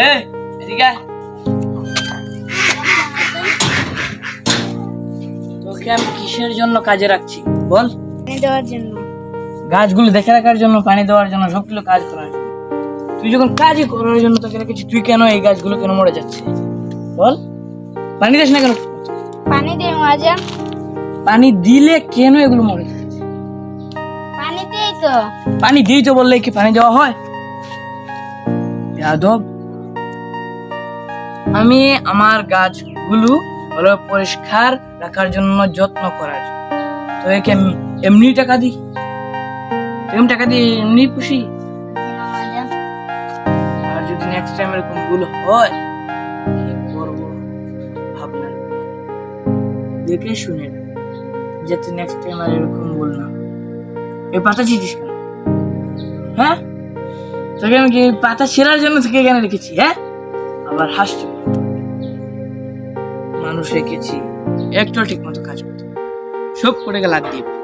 এই এদিকে তোকে আমি কিসের জন্য কাজে রাখছি? বল। পানি দেওয়ার জন্য। গাছগুলো দেখে রাখার জন্য পানি দেওয়ার জন্য সবগুলো কাজ করার জন্য তুই যখন কাজই করার জন্য তোকে রেখেছি তুই কেন এই গাছগুলো কেন মরে যাচ্ছে বল। পানি দিস না কেন? পানি দিয়ে মজা পানি দিলে কেন এগুলো মরে যাচ্ছে? পানি দিয়েই তো। পানি দিই তো বললে কি পানি দেওয়া হয়? যাদব আমি আমার গাছগুলো হলো পরিষ্কার রাখার জন্য যত্ন করার। তো একে এমনি টাকা দিই? এরকম টাকা দিয়ে এমনি খুশি আর যদি নেক্সট টাইম এরকম ভুল হয় ভাবনা? দেখে শুনে। যাতে নেক্সট টাইম আর এরকম ভুল না এই পাতা ছিটিস কেন? হ্যাঁ? তোকে আমি কি পাতা ছেঁড়ার জন্য তোকে এখানে রেখেছি হ্যাঁ? আবার হাসতে মানুষ রেখেছি একটা ঠিক মতো কাজ করতে সব করে লাগ দিয়ে